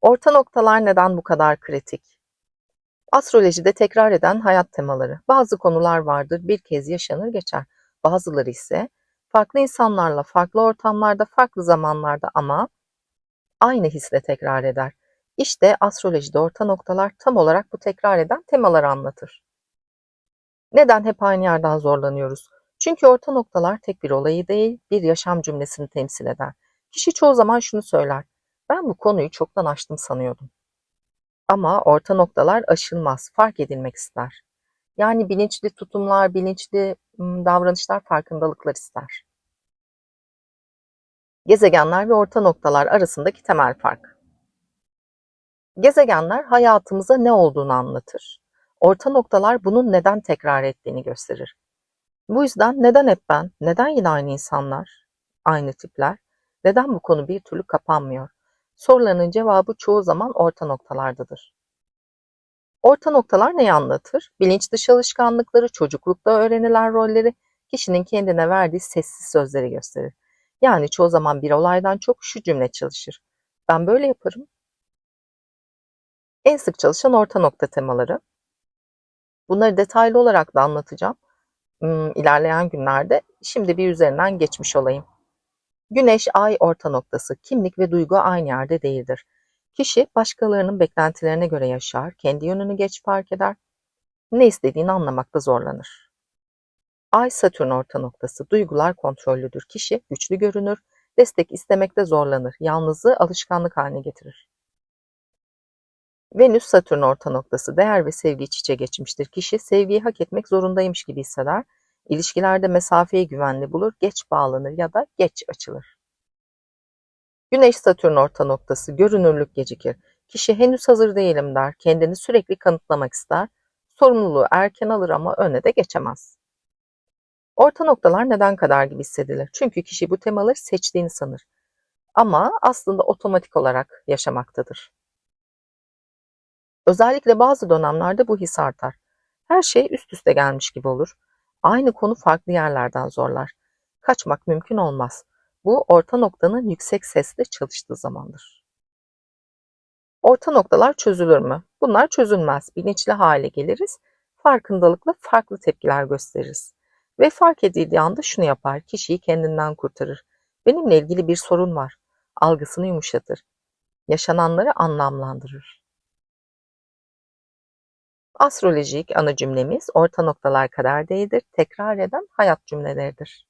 Orta noktalar neden bu kadar kritik? Astrolojide tekrar eden hayat temaları. Bazı konular vardır, bir kez yaşanır geçer. Bazıları ise farklı insanlarla, farklı ortamlarda, farklı zamanlarda ama aynı hisle tekrar eder. İşte astrolojide orta noktalar tam olarak bu tekrar eden temaları anlatır. Neden hep aynı yerden zorlanıyoruz? Çünkü orta noktalar tek bir olayı değil, bir yaşam cümlesini temsil eder. Kişi çoğu zaman şunu söyler. Ben bu konuyu çoktan aştım sanıyordum. Ama orta noktalar aşılmaz, fark edilmek ister. Yani bilinçli tutumlar, bilinçli davranışlar, farkındalıklar ister. Gezegenler ve orta noktalar arasındaki temel fark. Gezegenler hayatımıza ne olduğunu anlatır. Orta noktalar bunun neden tekrar ettiğini gösterir. Bu yüzden neden hep ben, neden yine aynı insanlar, aynı tipler, neden bu konu bir türlü kapanmıyor? Sorularının cevabı çoğu zaman orta noktalardadır. Orta noktalar neyi anlatır? Bilinç dışı alışkanlıkları, çocuklukta öğrenilen rolleri, kişinin kendine verdiği sessiz sözleri gösterir. Yani çoğu zaman bir olaydan çok şu cümle çalışır. Ben böyle yaparım. En sık çalışan orta nokta temaları. Bunları detaylı olarak da anlatacağım ilerleyen günlerde. Şimdi bir üzerinden geçmiş olayım. Güneş, ay orta noktası, kimlik ve duygu aynı yerde değildir. Kişi başkalarının beklentilerine göre yaşar, kendi yönünü geç fark eder, ne istediğini anlamakta zorlanır. Ay Satürn orta noktası, duygular kontrollüdür. Kişi güçlü görünür, destek istemekte zorlanır, yalnızlığı alışkanlık haline getirir. Venüs Satürn orta noktası, değer ve sevgi iç içe geçmiştir. Kişi sevgiyi hak etmek zorundaymış gibi hisseder, İlişkilerde mesafeyi güvenli bulur, geç bağlanır ya da geç açılır. Güneş Satürn orta noktası görünürlük gecikir. Kişi henüz hazır değilim der, kendini sürekli kanıtlamak ister, sorumluluğu erken alır ama öne de geçemez. Orta noktalar neden kadar gibi hissedilir? Çünkü kişi bu temaları seçtiğini sanır. Ama aslında otomatik olarak yaşamaktadır. Özellikle bazı dönemlerde bu his artar. Her şey üst üste gelmiş gibi olur. Aynı konu farklı yerlerden zorlar. Kaçmak mümkün olmaz. Bu orta noktanın yüksek sesle çalıştığı zamandır. Orta noktalar çözülür mü? Bunlar çözülmez. Bilinçli hale geliriz. Farkındalıkla farklı tepkiler gösteririz. Ve fark edildiği anda şunu yapar. Kişiyi kendinden kurtarır. Benimle ilgili bir sorun var. Algısını yumuşatır. Yaşananları anlamlandırır. Astrolojik ana cümlemiz orta noktalar kadar değildir, tekrar eden hayat cümleleridir.